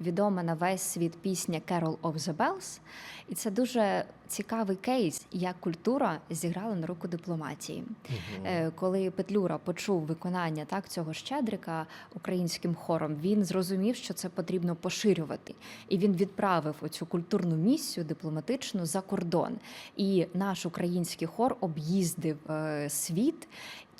відома на весь світ пісня Carol of the Bells. І це дуже цікавий кейс, як культура зіграла на руку дипломатії. Е, Коли Петлюра почув виконання так цього щедрика українським хором, він зрозумів, що це потрібно поширювати, і він відправив оцю культурну місію дипломатичну за кордон. І наш український хор об'їздив е, світ.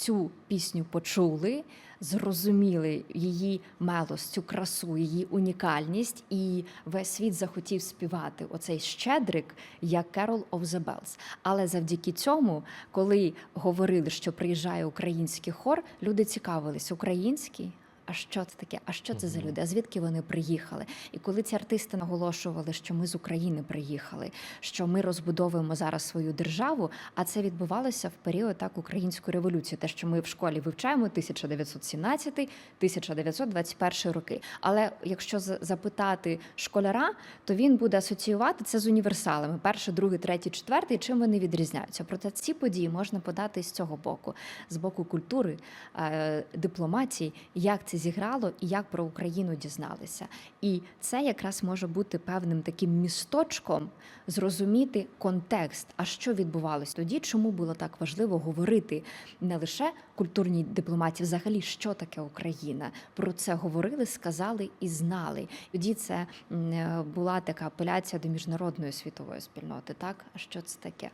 Цю пісню почули, зрозуміли її мелость, цю красу, її унікальність, і весь світ захотів співати оцей щедрик як Carol of the Bells. Але завдяки цьому, коли говорили, що приїжджає український хор, люди цікавились, український. А що це таке? А що це за люди? А звідки вони приїхали? І коли ці артисти наголошували, що ми з України приїхали, що ми розбудовуємо зараз свою державу, а це відбувалося в період так української революції, те, що ми в школі вивчаємо 1917-1921 роки. Але якщо запитати школяра, то він буде асоціювати це з універсалами: перший, другий, третій, четвертий. Чим вони відрізняються? Проте ці події можна подати з цього боку, з боку культури, е, дипломатії, як це зіграло і як про Україну дізналися. І це якраз може бути певним таким місточком зрозуміти контекст, а що відбувалось тоді, чому було так важливо говорити не лише культурній дипломатії, взагалі, що таке Україна. Про це говорили, сказали і знали. Тоді це е, була така апеляція до міжнародної світової спільноти. Так, а що це таке?